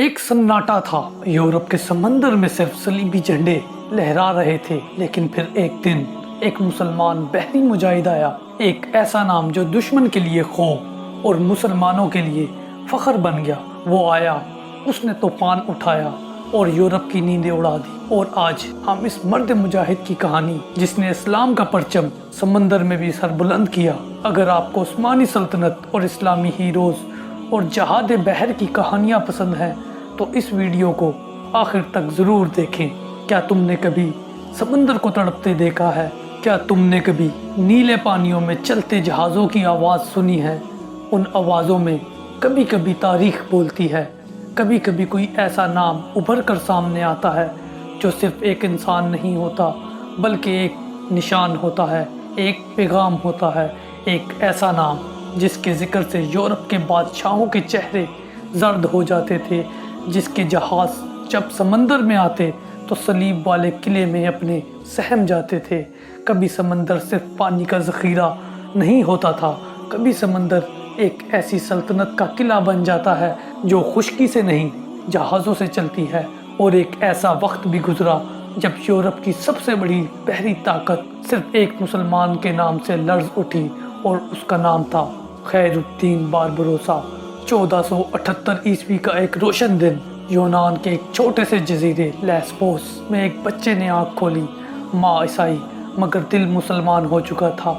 ایک سناٹا تھا۔ یورپ کے سمندر میں صرف صلیبی جھنڈے لہرا رہے تھے، لیکن پھر ایک دن ایک مسلمان بحری مجاہد آیا۔ ایک ایسا نام جو دشمن کے لیے خوف اور مسلمانوں کے لیے فخر بن گیا۔ وہ آیا، اس نے طوفان اٹھایا اور یورپ کی نیندیں اڑا دی۔ اور آج ہم اس مرد مجاہد کی کہانی، جس نے اسلام کا پرچم سمندر میں بھی سر بلند کیا، اگر آپ کو عثمانی سلطنت اور اسلامی ہیروز اور جہاد بحر کی کہانیاں پسند ہیں تو اس ویڈیو کو آخر تک ضرور دیکھیں۔ کیا تم نے کبھی سمندر کو تڑپتے دیکھا ہے؟ کیا تم نے کبھی نیلے پانیوں میں چلتے جہازوں کی آواز سنی ہے؟ ان آوازوں میں کبھی کبھی تاریخ بولتی ہے۔ کبھی کبھی کوئی ایسا نام ابھر کر سامنے آتا ہے جو صرف ایک انسان نہیں ہوتا، بلکہ ایک نشان ہوتا ہے، ایک پیغام ہوتا ہے۔ ایک ایسا نام جس کے ذکر سے یورپ کے بادشاہوں کے چہرے زرد ہو جاتے تھے۔ جس کے جہاز جب سمندر میں آتے تو سلیب والے قلعے میں اپنے سہم جاتے تھے۔ کبھی سمندر صرف پانی کا ذخیرہ نہیں ہوتا تھا، کبھی سمندر ایک ایسی سلطنت کا قلعہ بن جاتا ہے جو خشکی سے نہیں، جہازوں سے چلتی ہے۔ اور ایک ایسا وقت بھی گزرا جب یورپ کی سب سے بڑی بحری طاقت صرف ایک مسلمان کے نام سے لرز اٹھی اور اس کا نام تھا خیر الدین باربروسا۔ چودہ سو اٹھتر عیسوی کا ایک روشن دن یونان کے ایک چھوٹے سے جزیرے لیسپوس میں ایک بچے نے آنکھ کھولی۔ ماں عیسائی، مگر دل مسلمان ہو چکا تھا۔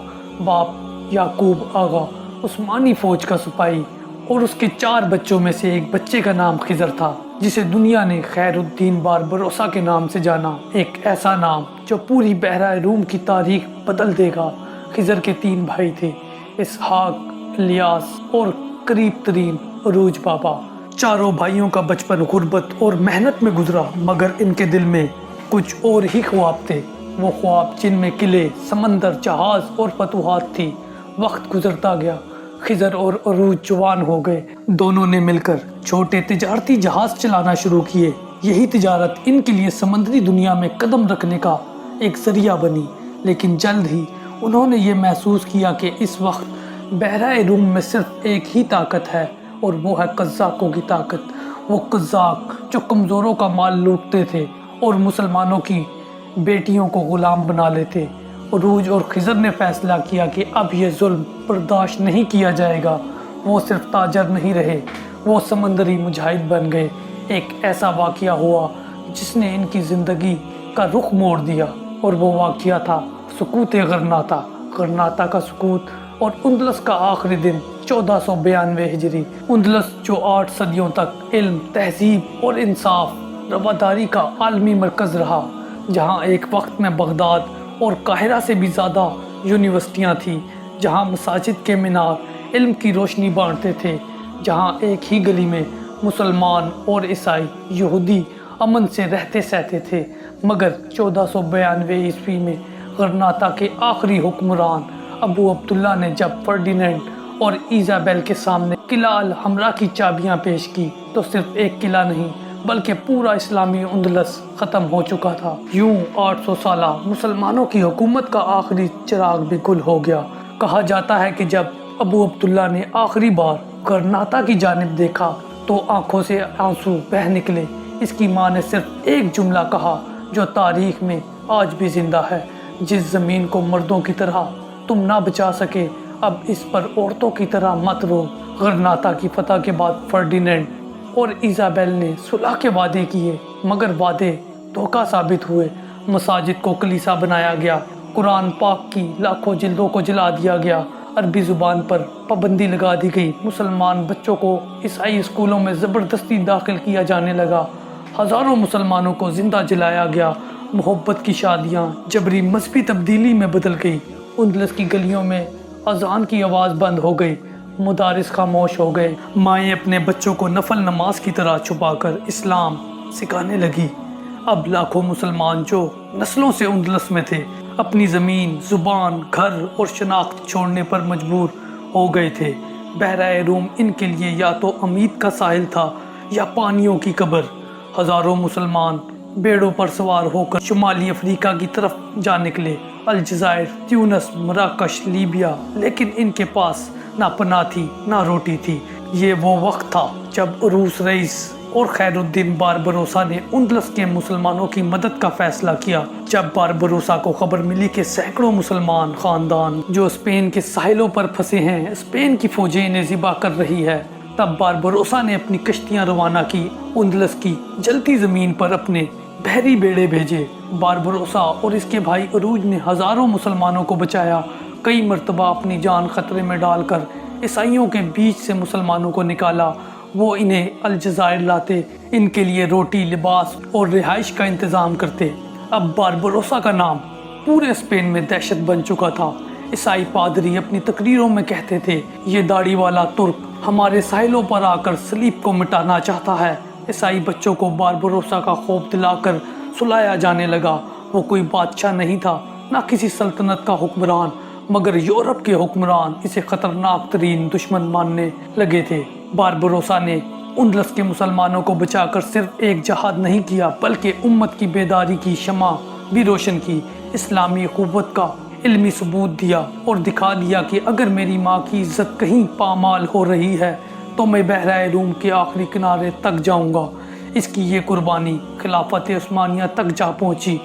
باپ یعقوب آغا، عثمانی فوج کا سپاہی اور اس کے چار بچوں میں سے ایک بچے کا نام خضر تھا، جسے دنیا نے خیر الدین بار بروسا کے نام سے جانا۔ ایک ایسا نام جو پوری بحرہ روم کی تاریخ بدل دے گا۔ خضر کے تین بھائی تھے، اسحاق، الیاس اور قریب ترین عروج بابا۔ چاروں بھائیوں کا بچپن غربت اور محنت میں گزرا، مگر ان کے دل میں کچھ اور ہی خواب تھے۔ وہ خواب جن میں قلعے، سمندر، جہاز اور فتوحات تھی، وقت گزرتا گیا، خضر اور عروج جوان ہو گئے۔ دونوں نے مل کر چھوٹے تجارتی جہاز چلانا شروع کیے۔ یہی تجارت ان کے لیے سمندری دنیا میں قدم رکھنے کا ایک ذریعہ بنی، لیکن جلد ہی انہوں نے یہ محسوس کیا کہ اس وقت بحرہ روم میں صرف ایک ہی طاقت ہے، اور وہ ہے قزاقوں کی طاقت۔ وہ قزاق جو کمزوروں کا مال لوٹتے تھے اور مسلمانوں کی بیٹیوں کو غلام بنا لیتے۔ عروج اور خضر نے فیصلہ کیا کہ اب یہ ظلم برداشت نہیں کیا جائے گا۔ وہ صرف تاجر نہیں رہے، وہ سمندری مجاہد بن گئے۔ ایک ایسا واقعہ ہوا جس نے ان کی زندگی کا رخ موڑ دیا، اور وہ واقعہ تھا سکوت غرناتا۔ غرناتا کا سکوت اور اندلس کا آخری دن چودہ سو بیانوے ہجری، اندلس جو آٹھ صدیوں تک علم، تہذیب اور انصاف، رواداری کا عالمی مرکز رہا، جہاں ایک وقت میں بغداد اور قاہرہ سے بھی زیادہ یونیورسٹیاں تھیں، جہاں مساجد کے مینار علم کی روشنی بانٹتے تھے، جہاں ایک ہی گلی میں مسلمان اور عیسائی، یہودی امن سے رہتے سہتے تھے، مگر چودہ سو بیانوے عیسوی میں غرناتا کے آخری حکمران ابو عبداللہ نے جب فرڈیننڈ اور ایزابیل کے سامنے قلعہ الحمرہ کی چابیاں پیش کی تو صرف ایک قلعہ نہیں، بلکہ پورا اسلامی اندلس ختم ہو چکا تھا۔ یوں آٹھ سو سالہ مسلمانوں کی حکومت کا آخری چراغ بھی گل ہو گیا۔ کہا جاتا ہے کہ جب ابو عبداللہ نے آخری بار کرناتا کی جانب دیکھا تو آنکھوں سے آنسو بہ نکلے۔ اس کی ماں نے صرف ایک جملہ کہا جو تاریخ میں آج بھی زندہ ہے، جس زمین کو مردوں کی طرح تم نہ بچا سکے۔ اب اس پر عورتوں کی طرح مت رو۔ غرناتا کی فتح کے بعد فرڈیننڈ اور ایزابیل نے صلح کے وعدے کیے، مگر وعدے دھوکہ ثابت ہوئے۔ مساجد کو کلیسا بنایا گیا۔ قرآن پاک کی لاکھوں جلدوں کو جلا دیا گیا۔ عربی زبان پر پابندی لگا دی گئی۔ مسلمان بچوں کو عیسائی اسکولوں میں زبردستی داخل کیا جانے لگا۔ ہزاروں مسلمانوں کو زندہ جلایا گیا۔ محبت کی شادیاں جبری مذہبی تبدیلی میں بدل گئی اندلس کی گلیوں میں اذان کی آواز بند ہو گئی۔ مدارس خاموش ہو گئے۔ مائیں اپنے بچوں کو نفل نماز کی طرح چھپا کر اسلام سکھانے لگی۔ اب لاکھوں مسلمان جو نسلوں سے اندلس میں تھے، اپنی زمین، زبان، گھر اور شناخت چھوڑنے پر مجبور ہو گئے تھے۔ بحرہ روم ان کے لیے یا تو امید کا ساحل تھا یا پانیوں کی قبر۔ ہزاروں مسلمان بیڑوں پر سوار ہو کر شمالی افریقہ کی طرف جا نکلے۔ الجزائر، تیونس، مراکش، لیبیا، لیکن ان کے پاس نہ پناہ تھی، نہ روٹی تھی۔ یہ وہ وقت تھا جب عروس رئیس اور خیر الدین باربروسا نے اندلس کے مسلمانوں کی مدد کا فیصلہ کیا۔ جب باربروسا کو خبر ملی کہ سینکڑوں مسلمان خاندان جو اسپین کے ساحلوں پر پھنسے ہیں اسپین کی فوجیں انہیں ذبح کر رہی ہے، تب باربروسا نے اپنی کشتیاں روانہ کی۔ اندلس کی جلتی زمین پر اپنے بحری بیڑے بھیجے۔ باربروسا اور اس کے بھائی عروج نے ہزاروں مسلمانوں کو بچایا۔ کئی مرتبہ اپنی جان خطرے میں ڈال کر عیسائیوں کے بیچ سے مسلمانوں کو نکالا۔ وہ انہیں الجزائر لاتے، ان کے لیے روٹی، لباس اور رہائش کا انتظام کرتے۔ اب باربروسا کا نام پورے اسپین میں دہشت بن چکا تھا۔ عیسائی پادری اپنی تقریروں میں کہتے تھے، یہ داڑھی والا ترک ہمارے ساحلوں پر آ کر سلیب کو مٹانا چاہتا ہے۔ عیسائی بچوں کو باربروسا کا خوف دلا کر سلایا جانے لگا۔ وہ کوئی بادشاہ نہیں تھا، نہ کسی سلطنت کا حکمران، مگر یورپ کے حکمران اسے خطرناک ترین دشمن ماننے لگے تھے۔ باربروسا نے اندلس کے مسلمانوں کو بچا کر صرف ایک جہاد نہیں کیا، بلکہ امت کی بیداری کی شمع بھی روشن کی، اسلامی قوت کا علمی ثبوت دیا اور دکھا دیا کہ اگر میری ماں کی عزت کہیں پامال ہو رہی ہے تو میں بحرائے روم کے آخری کنارے تک جاؤں گا۔ اس کی یہ قربانی خلافت عثمانیہ تک جا پہنچی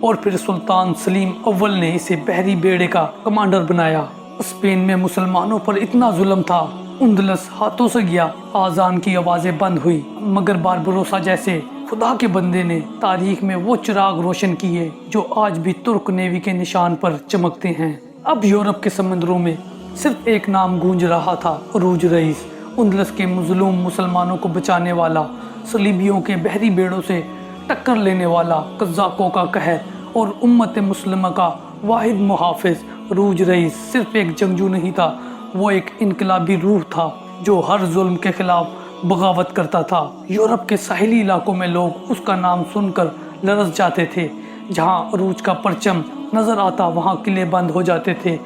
اور پھر سلطان سلیم اول نے اسے بحری بیڑے کا کمانڈر بنایا۔ اسپین میں مسلمانوں پر اتنا ظلم تھا، اندلس ہاتھوں سے گیا آزان کی آوازیں بند ہوئی مگر باربروسا جیسے خدا کے بندے نے تاریخ میں وہ چراغ روشن کیے جو آج بھی ترک نیوی کے نشان پر چمکتے ہیں۔ اب یورپ کے سمندروں میں صرف ایک نام گونج رہا تھا، عروج رئیس۔ اندلس کے مظلوم مسلمانوں کو بچانے والا، صلیبیوں کے بحری بیڑوں سے ٹکر لینے والا قزاقوں کا قہر اور امت مسلمہ کا واحد محافظ۔ عروج رئیس صرف ایک جنگجو نہیں تھا، وہ ایک انقلابی روح تھا جو ہر ظلم کے خلاف بغاوت کرتا تھا۔ یورپ کے ساحلی علاقوں میں لوگ اس کا نام سن کر لرز جاتے تھے، جہاں عروج کا پرچم نظر آتا وہاں قلعے بند ہو جاتے تھے،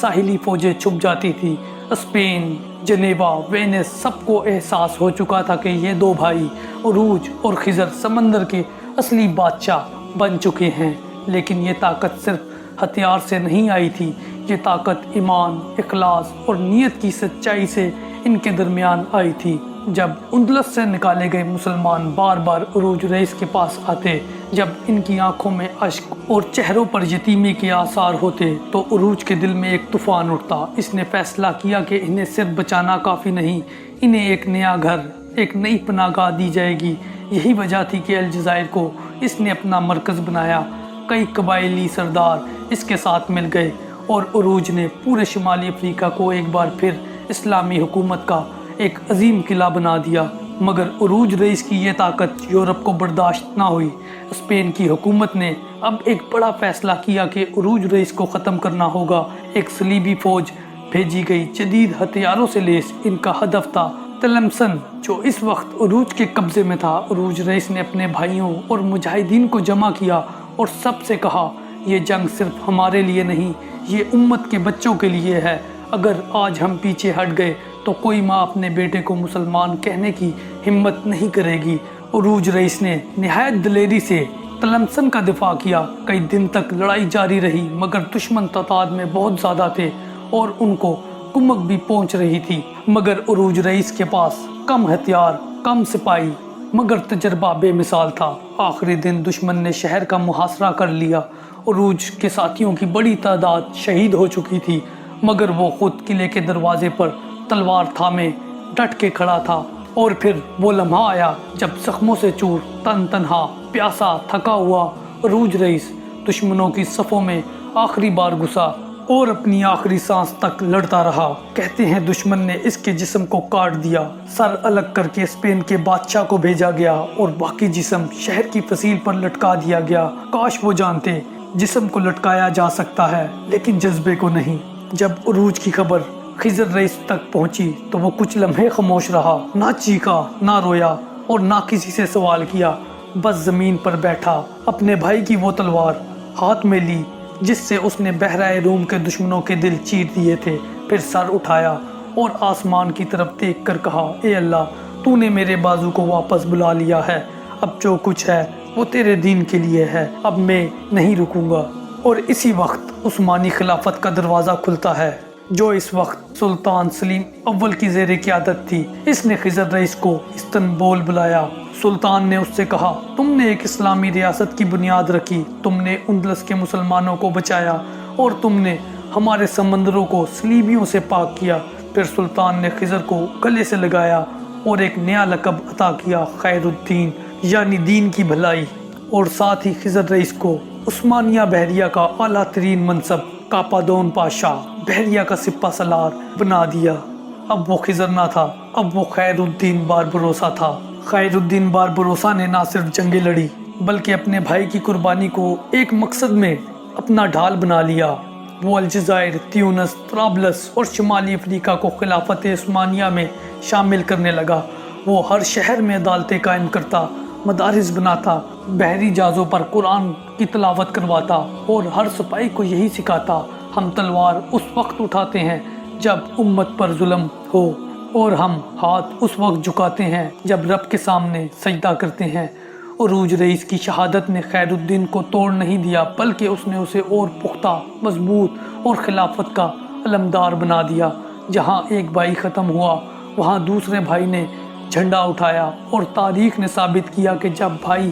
ساحلی فوجیں چھپ جاتی تھی اسپین، جنیوا، وینس سب کو احساس ہو چکا تھا کہ یہ دو بھائی عروج اور خزر سمندر کے اصلی بادشاہ بن چکے ہیں۔ لیکن یہ طاقت صرف ہتھیار سے نہیں آئی تھی، یہ طاقت ایمان، اخلاص اور نیت کی سچائی سے ان کے درمیان آئی تھی۔ جب اندلس سے نکالے گئے مسلمان بار بار عروج رئیس کے پاس آتے، جب ان کی آنکھوں میں اشک اور چہروں پر یتیمی کے آثار ہوتے، تو عروج کے دل میں ایک طوفان اٹھتا۔ اس نے فیصلہ کیا کہ انہیں صرف بچانا کافی نہیں، انہیں ایک نیا گھر، ایک نئی پناہ گاہ دی جائے گی۔ یہی وجہ تھی کہ الجزائر کو اس نے اپنا مرکز بنایا۔ کئی قبائلی سردار اس کے ساتھ مل گئے اور عروج نے پورے شمالی افریقہ کو ایک بار پھر اسلامی حکومت کا ایک عظیم قلعہ بنا دیا، مگر عروج رئیس کی یہ طاقت یورپ کو برداشت نہ ہوئی۔ اسپین کی حکومت نے اب ایک بڑا فیصلہ کیا کہ عروج رئیس کو ختم کرنا ہوگا۔ ایک صلیبی فوج بھیجی گئی جدید ہتھیاروں سے لیس ان کا ہدف تھا۔ تلمسن، جو اس وقت عروج کے قبضے میں تھا، عروج رئیس نے اپنے بھائیوں اور مجاہدین کو جمع کیا اور سب سے کہا، یہ جنگ صرف ہمارے لیے نہیں، یہ امت کے بچوں کے لیے ہے۔ اگر آج ہم پیچھے ہٹ گئے تو کوئی ماں اپنے بیٹے کو مسلمان کہنے کی ہمت نہیں کرے گی۔ عروج رئیس نے نہایت دلیری سے تلمسن کا دفاع کیا۔ کئی دن تک لڑائی جاری رہی، مگر دشمن تعداد میں بہت زیادہ تھے اور ان کو کمک بھی پہنچ رہی تھی۔ مگر عروج رئیس کے پاس کم ہتھیار، کم سپاہی، مگر تجربہ بے مثال تھا۔ آخری دن دشمن نے شہر کا محاصرہ کر لیا۔ عروج کے ساتھیوں کی بڑی تعداد شہید ہو چکی تھی، مگر وہ خود قلعے کے دروازے پر تلوار تھامے، ڈٹ کے کھڑا تھا۔ اور پھر وہ لمحہ آیا جب زخموں سے چور، تن تنہا، پیاسا، تھکا ہوا عروج رئیس دشمنوں کی صفوں میں آخری بار گھسا اور اپنی آخری سانس تک لڑتا رہا۔ کہتے ہیں دشمن نے اس کے جسم کو کاٹ دیا۔ سر الگ کر کے اسپین کے بادشاہ کو بھیجا گیا اور باقی جسم شہر کی فصیل پر لٹکا دیا گیا۔ کاش وہ جانتے جسم کو لٹکایا جا سکتا ہے، لیکن جذبے کو نہیں۔ جب عروج کی خبر خضر رئیس تک پہنچی تو وہ کچھ لمحے خاموش رہا، نہ چیخا، نہ رویا اور نہ کسی سے سوال کیا۔ بس زمین پر بیٹھا، اپنے بھائی کی وہ تلوار ہاتھ میں لی، جس سے اس نے بحرائے روم کے دشمنوں کے دل چیر دیے تھے۔ پھر سر اٹھایا اور آسمان کی طرف دیکھ کر کہا، اے اللہ، تو نے میرے بازو کو واپس بلا لیا ہے۔ اب جو کچھ ہے، وہ تیرے دین کے لیے ہے۔ اب میں نہیں رکوں گا۔ اور اسی وقت عثمانی خلافت کا دروازہ کھلتا ہے۔ جو اس وقت سلطان سلیم اول کی زیر قیادت تھی۔ اس نے خضر رئیس کو استنبول بلایا۔ سلطان نے اس سے کہا، تم نے ایک اسلامی ریاست کی بنیاد رکھی، تم نے اندلس کے مسلمانوں کو بچایا اور تم نے ہمارے سمندروں کو سلیبیوں سے پاک کیا۔ پھر سلطان نے خضر کو گلے سے لگایا اور ایک نیا لقب عطا کیا، خیر الدین یعنی دین کی بھلائی۔ اور ساتھ ہی خضر رئیس کو عثمانیہ بحریہ کا اعلیٰ ترین منصب کاپادون پاشا بحریہ کا سپہ سلار بنا دیا۔ اب وہ خضر نہ تھا، اب وہ خیر الدین بار بروسا تھا۔ خیر الدین بار بروسا نے نہ صرف جنگیں لڑی، بلکہ اپنے بھائی کی قربانی کو ایک مقصد میں اپنا ڈھال بنا لیا۔ وہ الجزائر، تیونس، طرابلس اور شمالی افریقہ کو خلافت عثمانیہ میں شامل کرنے لگا۔ وہ ہر شہر میں عدالتیں قائم کرتا مدارس بناتا، بحری جہازوں پر قرآن کی تلاوت کرواتا اور ہر سپاہی کو یہی سکھاتا۔ ہم تلوار اس وقت اٹھاتے ہیں جب امت پر ظلم ہو اور ہم ہاتھ اس وقت جھکاتے ہیں جب رب کے سامنے سجدہ کرتے ہیں۔ عروج رئیس کی شہادت نے خیر الدین کو توڑ نہیں دیا، بلکہ اس نے اسے اور پختہ، مضبوط اور خلافت کا علمدار بنا دیا۔ جہاں ایک بھائی ختم ہوا، وہاں دوسرے بھائی نے جھنڈا اٹھایا اور تاریخ نے ثابت کیا کہ جب بھائی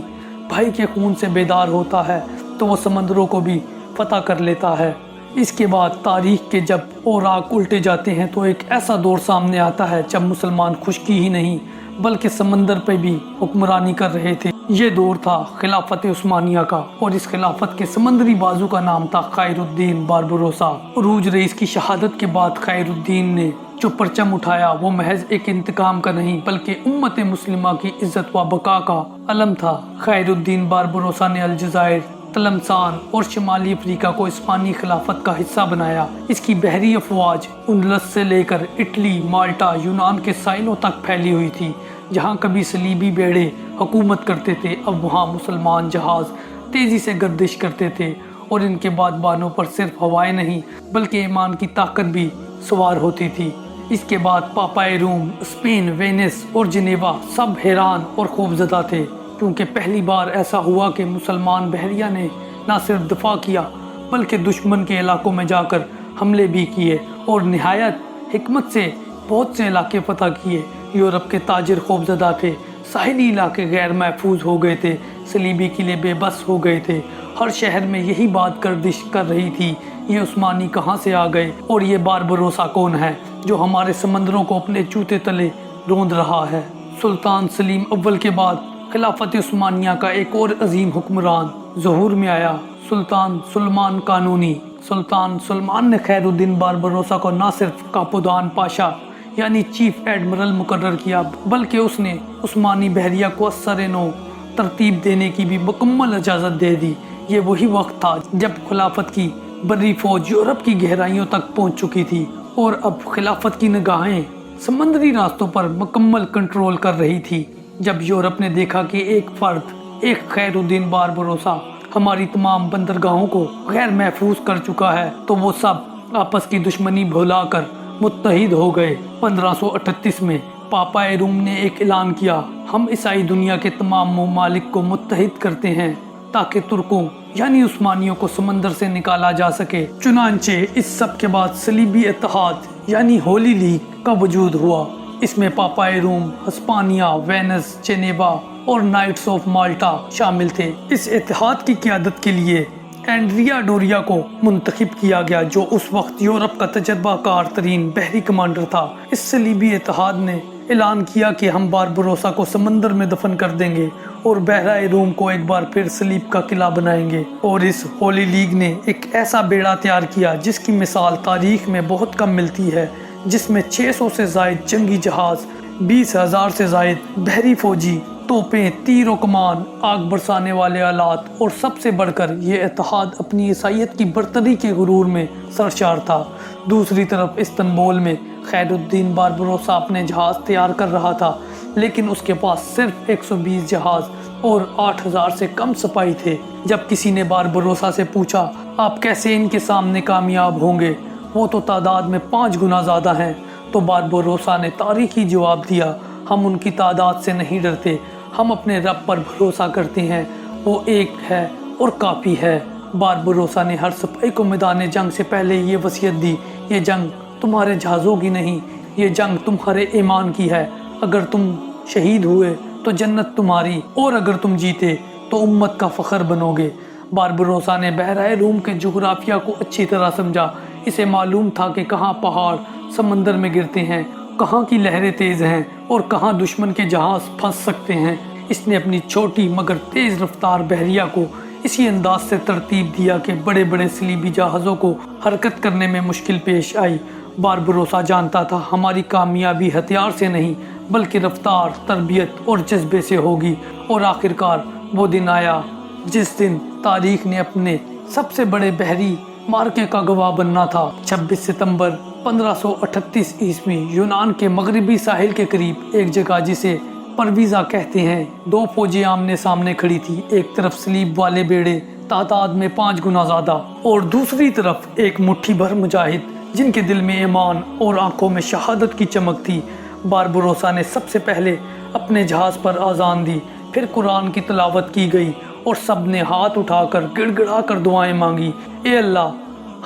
بھائی کے خون سے بیدار ہوتا ہے تو وہ سمندروں کو بھی فتح کر لیتا ہے۔ اس کے بعد تاریخ کے جب اوراق الٹے جاتے ہیں تو ایک ایسا دور سامنے آتا ہے جب مسلمان خشکی ہی نہیں بلکہ سمندر پہ بھی حکمرانی کر رہے تھے۔ یہ دور تھا خلافت عثمانیہ کا اور اس خلافت کے سمندری بازو کا نام تھا خیر الدین باربروسا۔ عروج رئیس کی شہادت کے بعد خیر الدین نے جو پرچم اٹھایا وہ محض ایک انتقام کا نہیں بلکہ امت مسلمہ کی عزت و بقا کا علم تھا۔ خیر الدین باربروسا نے الجزائر تلمسان اور شمالی افریقہ کو اسپانی خلافت کا حصہ بنایا۔ اس کی بحری افواج اندلس سے لے کر اٹلی، مالٹا، یونان کے سائلوں تک پھیلی ہوئی تھی، جہاں کبھی سلیبی بیڑے حکومت کرتے تھے، اب وہاں مسلمان جہاز تیزی سے گردش کرتے تھے اور ان کے بعد بانوں پر صرف ہوائیں نہیں، بلکہ ایمان کی طاقت بھی سوار ہوتی تھی۔ اس کے بعد پاپائے روم، اسپین، وینس اور جنیوا سب حیران اور خوفزدہ تھے۔ کیونکہ پہلی بار ایسا ہوا کہ مسلمان بحریہ نے نہ صرف دفاع کیا، بلکہ دشمن کے علاقوں میں جا کر حملے بھی کیے اور نہایت حکمت سے بہت سے علاقے فتح کیے۔ یورپ کے تاجر خوفزدہ تھے، ساحلی علاقے غیر محفوظ ہو گئے تھے سلیبی قلعے بے بس ہو گئے تھے۔ ہر شہر میں یہی بات گردش کر رہی تھی، یہ عثمانی کہاں سے آ گئے اور یہ بار بروسا کون ہے جو ہمارے سمندروں کو اپنے چوتے تلے روند رہا ہے؟ سلطان سلیم اول کے بعد خلافت عثمانیہ کا ایک اور عظیم حکمران ظہور میں آیا، سلطان سلمان قانونی۔ سلطان سلمان نے خیر الدین باربروسا کو نہ صرف کاپودان پاشا یعنی چیف ایڈمرل مقرر کیا، بلکہ اس نے عثمانی بحریہ کو اثر نو ترتیب دینے کی بھی مکمل اجازت دے دی۔ یہ وہی وقت تھا جب خلافت کی بری فوج یورپ کی گہرائیوں تک پہنچ چکی تھی اور اب خلافت کی نگاہیں سمندری راستوں پر مکمل کنٹرول کر رہی تھی۔ جب یورپ نے دیکھا کہ ایک فرد، ایک خیر الدین بار بروسا ہماری تمام بندرگاہوں کو غیر محفوظ کر چکا ہے، تو وہ سب آپس کی دشمنی بھولا کر متحد ہو گئے۔ پندرہ سو اٹھتیس میں پاپا روم نے ایک اعلان کیا، ہم عیسائی دنیا کے تمام ممالک کو متحد کرتے ہیں تاکہ ترکوں یعنی عثمانیوں کو سمندر سے نکالا جا سکے۔ چنانچہ اس سب کے بعد سلیبی اتحاد یعنی ہولی لیگ کا وجود ہوا۔ اس میں پاپائے روم، ہسپانیہ، وینس چینیوا اور نائٹس آف مالٹا شامل تھے۔ اس اتحاد کی قیادت کے لیے اینڈریا ڈوریا کو منتخب کیا گیا، جو اس وقت یورپ کا تجربہ کار ترین بحری کمانڈر تھا۔ اس سلیبی اتحاد نے اعلان کیا کہ ہم بار بروسا کو سمندر میں دفن کر دیں گے اور بحرائے روم کو ایک بار پھر سلیب کا قلعہ بنائیں گے۔ اور اس ہولی لیگ نے ایک ایسا بیڑا تیار کیا، جس کی مثال تاریخ میں بہت کم ملتی ہے۔ جس میں چھ سو سے زائد جنگی جہاز، بیس ہزار سے زائد بحری فوجی، توپیں، تیر و کمان، آگ برسانے والے آلات اور سب سے بڑھ کر یہ اتحاد اپنی عیسائیت کی برتری کے غرور میں سرشار تھا۔ دوسری طرف استنبول میں خیر الدین باربروسا اپنے جہاز تیار کر رہا تھا، لیکن اس کے پاس صرف ایک سو بیس جہاز اور آٹھ ہزار سے کم سپاہی تھے۔ جب کسی نے باربروسا سے پوچھا، آپ کیسے ان کے سامنے کامیاب ہوں گے؟ وہ تو تعداد میں پانچ گنا زیادہ ہیں۔ تو باربروسا نے تاریخی جواب دیا۔ ہم ان کی تعداد سے نہیں ڈرتے۔ ہم اپنے رب پر بھروسہ کرتے ہیں۔ وہ ایک ہے اور کافی ہے۔ بار بروسا نے ہر سپاہی کو میدان جنگ سے پہلے یہ وصیت دی۔ یہ جنگ تمہارے جہازوں کی نہیں، یہ جنگ تمہارے ایمان کی ہے۔ اگر تم شہید ہوئے تو جنت تمہاری، اور اگر تم جیتے تو امت کا فخر بنو گے۔ باربروسا نے بحرۂ روم کے جغرافیہ کو اچھی طرح سمجھا۔ اسے معلوم تھا کہ کہاں پہاڑ سمندر میں گرتے ہیں، کہاں کی لہریں تیز ہیں اور کہاں دشمن کے جہاز پھنس سکتے ہیں۔ اس نے اپنی چھوٹی مگر تیز رفتار بحریہ کو اسی انداز سے ترتیب دیا کہ بڑے بڑے سلیبی جہازوں کو حرکت کرنے میں مشکل پیش آئی۔ بار بروسا جانتا تھا، ہماری کامیابی ہتھیار سے نہیں، بلکہ رفتار، تربیت اور جذبے سے ہوگی۔ اور آخرکار وہ دن آیا جس دن تاریخ نے اپنے سب سے بڑے بحری مارکے کا گواہ بننا تھا۔ چھبیس ستمبر پندرہ سو اٹھتیس عیسوی یونان کے مغربی ساحل کے قریب ایک جگہ جسے پرویزا کہتے ہیں۔ دو فوجی آمنے سامنے کھڑی تھی۔ ایک طرف سلیب والے بیڑے، تعداد میں پانچ گنا زیادہ، اور دوسری طرف ایک مٹھی بھر مجاہد، جن کے دل میں ایمان اور آنکھوں میں شہادت کی چمک تھی۔ باربروسا نے سب سے پہلے اپنے جہاز پر آزان دی، پھر قرآن کی تلاوت کی گئی اور سب نے ہاتھ اٹھا کر گڑ گڑا کر دعائیں مانگی۔ اے اللہ،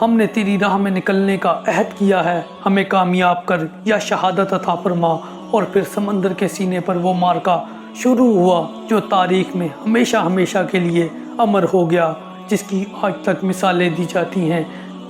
ہم نے تیری راہ میں نکلنے کا عہد کیا ہے۔ ہمیں کامیاب کر یا شہادت عطا فرما۔ اور پھر سمندر کے سینے پر وہ مارکا شروع ہوا جو تاریخ میں ہمیشہ ہمیشہ کے لیے امر ہو گیا، جس کی آج تک مثالیں دی جاتی ہیں۔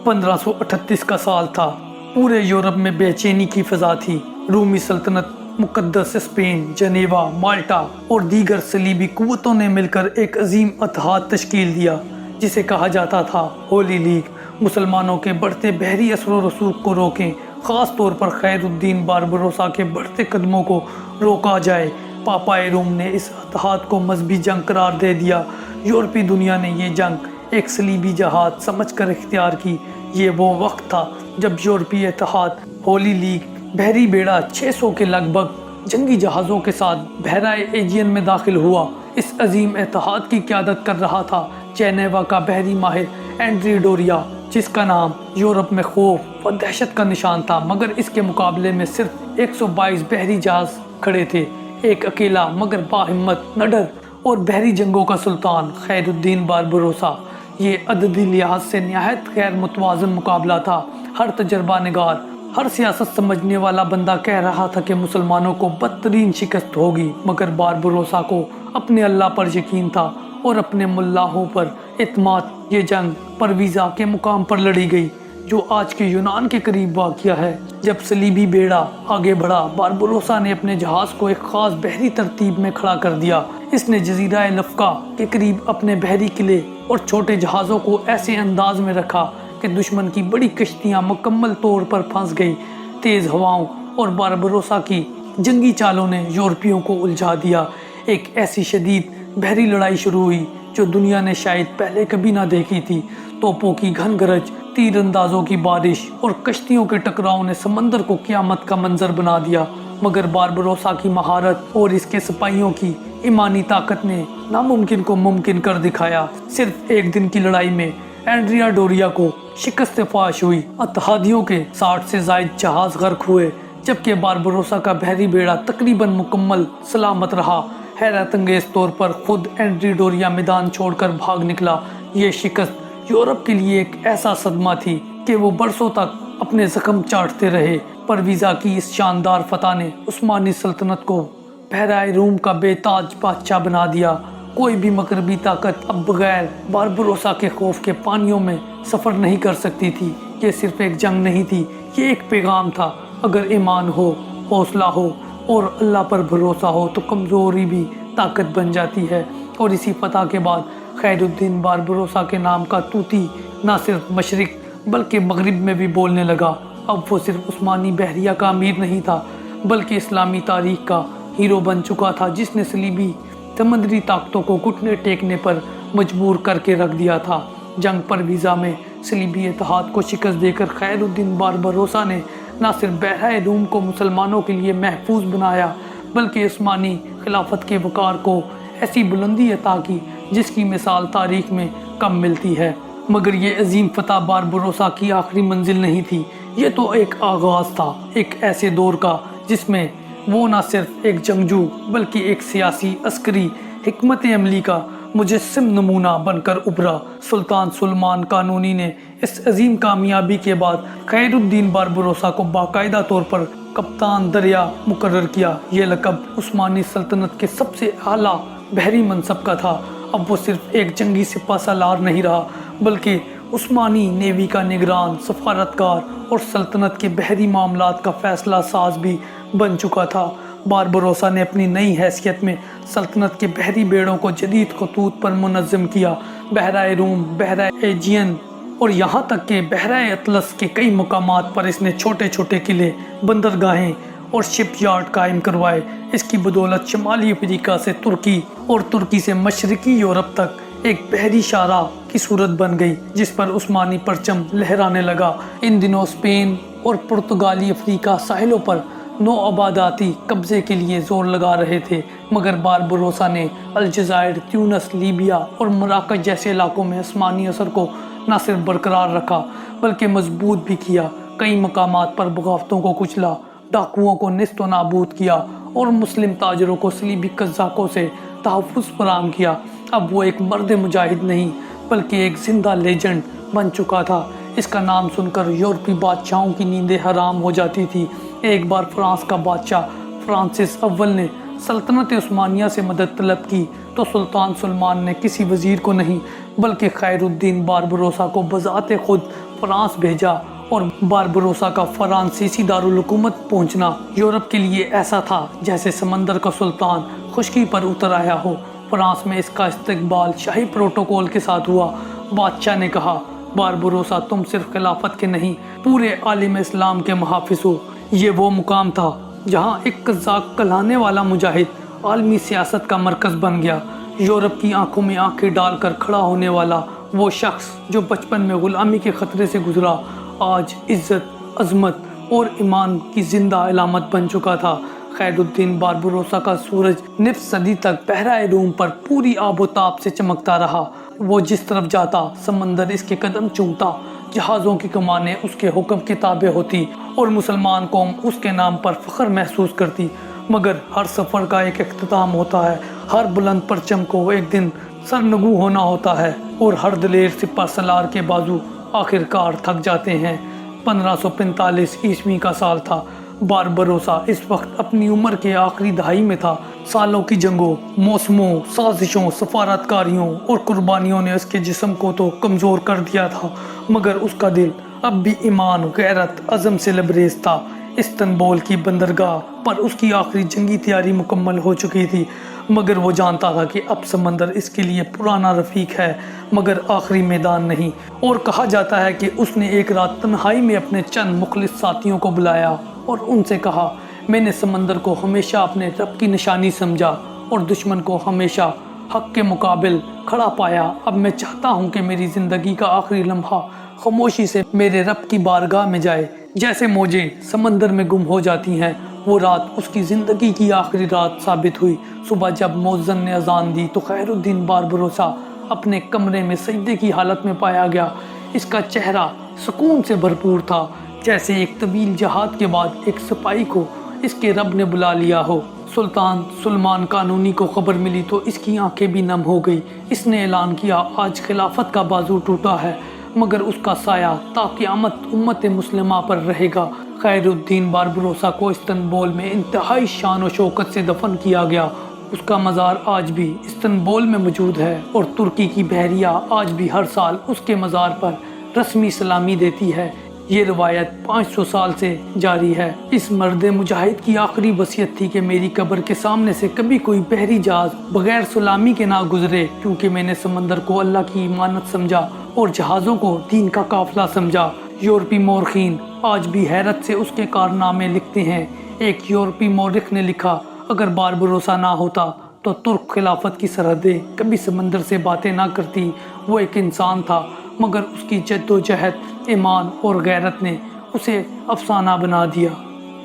پندرہ سو اٹھتیس کا سال تھا۔ پورے یورپ میں بے چینی کی فضا تھی۔ رومی سلطنت مقدس اسپین جنیوا، مالٹا اور دیگر صلیبی قوتوں نے مل کر ایک عظیم اتحاد تشکیل دیا، جسے کہا جاتا تھا ہولی لیگ۔ مسلمانوں کے بڑھتے بحری اثر و رسوخ کو روکیں، خاص طور پر خیر الدین باربروسا کے بڑھتے قدموں کو روکا جائے۔ پاپائے روم نے اس اتحاد کو مذہبی جنگ قرار دے دیا۔ یورپی دنیا نے یہ جنگ ایک صلیبی جہاد سمجھ کر اختیار کی۔ یہ وہ وقت تھا جب یورپی اتحاد ہولی لیگ بحری بیڑا چھ سو کے لگ بھگ جنگی جہازوں کے ساتھ بحرائے ایجین میں داخل ہوا۔ اس عظیم اتحاد کی قیادت کر رہا تھا چینیوا کا بحری ماہر اینڈری ڈوریا، جس کا نام یورپ میں خوف و دہشت کا نشان تھا، مگر اس کے مقابلے میں صرف ایک سو بائیس بحری جہاز کھڑے تھے۔ ایک اکیلا مگر باہمت نڈر اور بحری جنگوں کا سلطان خیر الدین باربروسا یہ عددی لحاظ سے نہایت غیر متوازن مقابلہ تھا۔ ہر تجربہ نگار ہر سیاست سمجھنے والا بندہ کہہ رہا تھا کہ مسلمانوں کو بدترین شکست ہوگی، مگر باربروسا کو اپنے اللہ پر یقین تھا اور اپنے ملاحوں پر اعتماد، یہ جنگ پرویزا کے مقام پر لڑی گئی، جو آج کے یونان کے قریب واقع ہے۔ جب سلیبی بیڑا آگے بڑھا باربروسا نے اپنے جہاز کو ایک خاص بحری ترتیب میں کھڑا کر دیا۔ اس نے جزیرہ لفقا کے قریب اپنے بحری قلعے اور چھوٹے جہازوں کو ایسے انداز میں رکھا کہ دشمن کی بڑی کشتیاں مکمل طور پر پھنس گئی، تیز ہواؤں اور باربروسا کی جنگی چالوں نے یورپیوں کو الجھا دیا۔ ایک ایسی شدید بحری لڑائی شروع ہوئی جو دنیا نے شاید پہلے کبھی نہ دیکھی تھی۔ توپوں کی گھن گرج تیر اندازوں کی بارش اور کشتیوں کے ٹکراؤں نے سمندر کو قیامت کا منظر بنا دیا۔ مگر باربروسا کی مہارت اور اس کے سپاہیوں کی ایمانی طاقت نے ناممکن کو ممکن کر دکھایا۔ صرف ایک دن کی لڑائی میں اینڈریا ڈوریا کو شکست فاش ہوئی۔ اتحادیوں کے ساٹھ سے زائد جہاز غرق ہوئے، جبکہ باربروسا کا بحری بیڑا تقریباً مکمل سلامت رہا۔ حیرت انگیز طور پر خود اینڈری ڈوریا میدان چھوڑ کر بھاگ نکلا۔ یہ شکست یورپ کے لیے ایک ایسا صدمہ تھی کہ وہ برسوں تک اپنے زخم چاٹتے رہے۔ پرویزا کی اس شاندار فتح نے عثمانی سلطنت کو بحرائے روم کا بے تاج بادشاہ بنا دیا۔ کوئی بھی مغربی طاقت اب بغیر باربروسا کے خوف کے پانیوں میں سفر نہیں کر سکتی تھی۔ یہ صرف ایک جنگ نہیں تھی، یہ ایک پیغام تھا۔ اگر ایمان ہو، حوصلہ ہو اور اللہ پر بھروسہ ہو، تو کمزوری بھی طاقت بن جاتی ہے۔ اور اسی فتح کے بعد خیر الدین باربروسا کے نام کا توتی نہ صرف مشرق بلکہ مغرب میں بھی بولنے لگا۔ اب وہ صرف عثمانی بحریہ کا امیر نہیں تھا، بلکہ اسلامی تاریخ کا ہیرو بن چکا تھا، جس نے سلیبی سمندری طاقتوں کو گھٹنے ٹیکنے پر مجبور کر کے رکھ دیا تھا۔ جنگ پر ویزا میں سلیبی اتحاد کو شکست دے کر خیر الدین باربروسا نے نہ صرف بحرۂ روم کو مسلمانوں کے لیے محفوظ بنایا، بلکہ عثمانی خلافت کے وقار کو ایسی بلندی عطا کی، جس کی مثال تاریخ میں کم ملتی ہے۔ مگر یہ عظیم فتح باربروسا کی آخری منزل نہیں تھی، یہ تو ایک آغاز تھا، ایک ایسے دور کا، جس میں وہ نہ صرف ایک جنگجو بلکہ ایک سیاسی عسکری حکمت عملی کا مجسم نمونہ بن کر ابھرا۔ سلطان سلمان قانونی نے اس عظیم کامیابی کے بعد خیر الدین باربروسا کو باقاعدہ طور پر کپتان دریا مقرر کیا۔ یہ لقب عثمانی سلطنت کے سب سے اعلیٰ بحری منصب کا تھا۔ اب وہ صرف ایک جنگی سپہ سالار نہیں رہا، بلکہ عثمانی نیوی کا نگران سفارتکار اور سلطنت کے بحری معاملات کا فیصلہ ساز بھی بن چکا تھا۔ باربروسا نے اپنی نئی حیثیت میں سلطنت کے بحری بیڑوں کو جدید خطوط پر منظم کیا۔ بحرۂ روم بحرۂ ایجین، اور یہاں تک کہ بحرۂ اطلس کے کئی مقامات پر اس نے چھوٹے چھوٹے قلعے، بندرگاہیں اور شپ یارڈ قائم کروائے۔ اس کی بدولت شمالی افریقہ سے ترکی اور ترکی سے مشرقی یورپ تک ایک بحری شارہ کی صورت بن گئی، جس پر عثمانی پرچم لہرانے لگا۔ ان دنوں اسپین اور پرتگالی افریقہ ساحلوں پر نو آباداتی قبضے کے لیے زور لگا رہے تھے، مگر باربروسا نے الجزائر، تیونس، لیبیا اور مراکش جیسے علاقوں میں عثمانی اثر کو نہ صرف برقرار رکھا، بلکہ مضبوط بھی کیا۔ کئی مقامات پر بغاوتوں کو کچلا، ڈاکوؤں کو نست و نابود کیا اور مسلم تاجروں کو سلیبی قزاقوں سے تحفظ فراہم کیا۔ اب وہ ایک مرد مجاہد نہیں، بلکہ ایک زندہ لیجنڈ بن چکا تھا۔ اس کا نام سن کر یورپی بادشاہوں کی نیندیں حرام ہو جاتی تھی ایک بار فرانس کا بادشاہ فرانسس اول نے سلطنت عثمانیہ سے مدد طلب کی تو سلطان سلمان نے کسی وزیر کو نہیں، بلکہ خیر الدین باربروسا کو بذات خود فرانس بھیجا اور باربروسا کا فرانسیسی دارالحکومت پہنچنا یورپ کے لیے ایسا تھا جیسے سمندر کا سلطان خشکی پر اتر آیا ہو۔ فرانس میں اس کا استقبال شاہی پروٹوکول کے ساتھ ہوا۔ بادشاہ نے کہا، باربروسا تم صرف خلافت کے نہیں، پورے عالم اسلام کے محافظ ہو۔ یہ وہ مقام تھا جہاں ایک قزاق کلانے والا مجاہد عالمی سیاست کا مرکز بن گیا۔ یورپ کی آنکھوں میں آنکھیں ڈال کر کھڑا ہونے والا وہ شخص جو بچپن میں غلامی کے خطرے سے گزرا، آج عزت، عظمت اور ایمان کی زندہ علامت بن چکا تھا۔ خیر الدین باربروسا کا سورج نف صدی تک بحرۂ روم پر پوری آب و تاب سے چمکتا رہا۔ وہ جس طرف جاتا، سمندر اس کے قدم چومتا۔ جہازوں کی کمانیں اس کے حکم کتابیں تابع ہوتی اور مسلمان قوم اس کے نام پر فخر محسوس کرتی۔ مگر ہر سفر کا ایک اختتام ہوتا ہے۔ ہر بلند پرچم کو ایک دن سرنگو ہونا ہوتا ہے اور ہر دلیر سپہ سلار کے بازو آخر کار تھک جاتے ہیں۔ پندرہ سو پینتالیس عیسوی کا سال تھا۔ باربروسا اس وقت اپنی عمر کے آخری دہائی میں تھا۔ سالوں کی جنگوں، موسموں، سازشوں، سفارتکاریوں اور قربانیوں نے اس کے جسم کو تو کمزور کر دیا تھا، مگر اس کا دل اب بھی ایمان، غیرت، عزم سے لبریز تھا۔ استنبول کی بندرگاہ پر اس کی آخری جنگی تیاری مکمل ہو چکی تھی، مگر وہ جانتا تھا کہ اب سمندر اس کے لیے پرانا رفیق ہے، مگر آخری میدان نہیں۔ اور کہا جاتا ہے کہ اس نے ایک رات تنہائی میں اپنے چند مخلص ساتھیوں کو بلایا۔ اور ان سے کہا، میں نے سمندر کو ہمیشہ اپنے رب کی نشانی سمجھا اور دشمن کو ہمیشہ حق کے مقابل کھڑا پایا۔ اب میں چاہتا ہوں کہ میری زندگی کا آخری لمحہ خاموشی سے میرے رب کی بارگاہ میں جائے۔ جیسے موجیں سمندر میں گم ہو جاتی ہیں، وہ رات اس کی زندگی کی آخری رات ثابت ہوئی۔ صبح جب موزن نے اذان دی تو خیر الدین بار بروسا اپنے کمرے میں سجدے کی حالت میں پایا گیا۔ اس کا چہرہ سکون سے بھرپور تھا۔ جیسے ایک طویل جہاد کے بعد ایک سپاہی کو اس کے رب نے بلا لیا ہو۔ سلطان سلمان قانونی کو خبر ملی تو اس کی آنکھیں بھی نم ہو گئی اس نے اعلان کیا، آج خلافت کا بازو ٹوٹا ہے، مگر اس کا سایہ تا قیامت امت مسلمہ پر رہے گا۔ خیر الدین باربروسا کو استنبول میں انتہائی شان و شوکت سے دفن کیا گیا۔ اس کا مزار آج بھی استنبول میں موجود ہے اور ترکی کی بحریہ آج بھی ہر سال اس کے مزار پر رسمی سلامی دیتی ہے۔ یہ روایت پانچ سو سال سے جاری ہے۔ اس مرد مجاہد کی آخری وصیت تھی کہ میری قبر کے سامنے سے کبھی کوئی بحری جہاز بغیر سلامی کے نہ گزرے، کیونکہ میں نے سمندر کو اللہ کی امانت سمجھا اور جہازوں کو دین کا قافلہ سمجھا۔ یورپی مورخین آج بھی حیرت سے اس کے کارنامے لکھتے ہیں۔ ایک یورپی مورخ نے لکھا، اگر بار بھروسہ نہ ہوتا تو ترک خلافت کی سرحدیں کبھی سمندر سے باتیں نہ کرتی، وہ ایک انسان تھا، مگر اس کی جد و جہد ایمان اور غیرت نے اسے افسانہ بنا دیا۔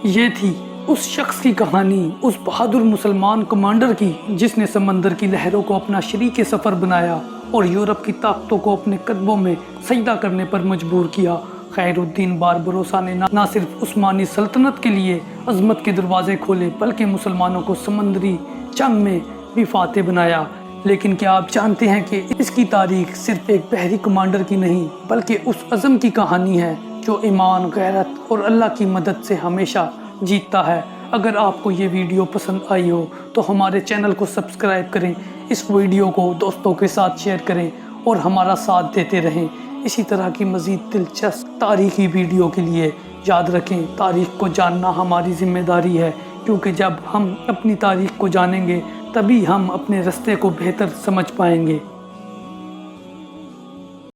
یہ تھی اس شخص کی کہانی، اس بہادر مسلمان کمانڈر کی، جس نے سمندر کی لہروں کو اپنا شریک سفر بنایا اور یورپ کی طاقتوں کو اپنے قدموں میں سجدہ کرنے پر مجبور کیا۔ خیر الدین بار بروسا نے نہ صرف عثمانی سلطنت کے لیے عظمت کے دروازے کھولے، بلکہ مسلمانوں کو سمندری جنگ میں بھی فاتح بنایا۔ لیکن کیا آپ جانتے ہیں کہ اس کی تاریخ صرف ایک بحری کمانڈر کی نہیں، بلکہ اس عزم کی کہانی ہے جو ایمان، غیرت اور اللہ کی مدد سے ہمیشہ جیتتا ہے۔ اگر آپ کو یہ ویڈیو پسند آئی ہو تو ہمارے چینل کو سبسکرائب کریں، اس ویڈیو کو دوستوں کے ساتھ شیئر کریں اور ہمارا ساتھ دیتے رہیں۔ اسی طرح کی مزید دلچسپ تاریخی ویڈیو کے لیے یاد رکھیں، تاریخ کو جاننا ہماری ذمہ داری ہے، کیونکہ جب ہم اپنی تاریخ کو جانیں گے تبھی ہم اپنے رستے کو بہتر سمجھ پائیں گے۔